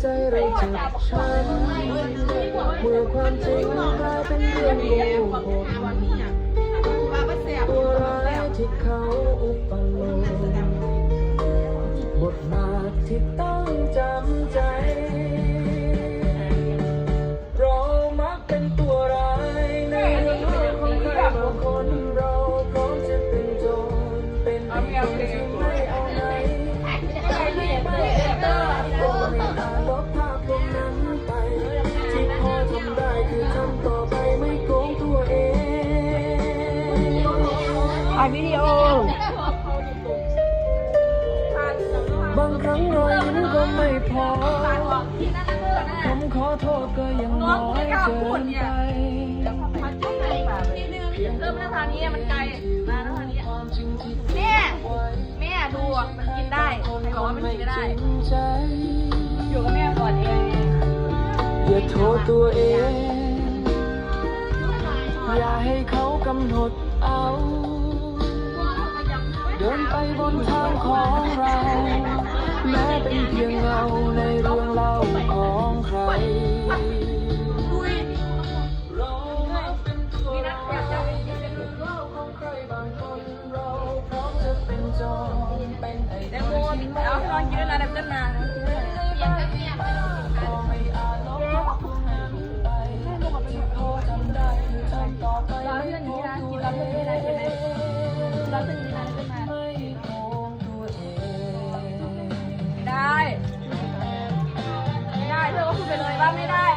ใจเราเจ็บช้ำเมื่อความจริงกลายเป็นเรื่องโกหกตัวร้ายที่เขาอุปโลกบทบาทที่ต้องจำใจ ถ่ายวิดีโอ บางครั้งรอยยิ้มก็ไม่พอคำขอโทษก็ยังน้อยเกินไปเริ่มหน้าทางนี้มันไกล มาหน้าทางนี้ความจริงที่แม่แม่ดูมันกินได้ใครบอกว่ามันกินไม่ได้ อยู่กับแม่ก่อนเอง อย่าโทษตัวเอง อย่าให้เขากำหนดเอา เดินไปบนทางของเรา แม้เป็นเพียงเงาในเรื่องเล่าของใครเราเป็นตัวเราเป็นเล่าของใครบางคนเราพร้อมจะเป็นจอมเป็นไอ้เด็กที่ไม่เอาลองยืนระดับต้นนาต่อไปโลกจำได้คือทำต่อไปไม่โกรธตัวเอง cámara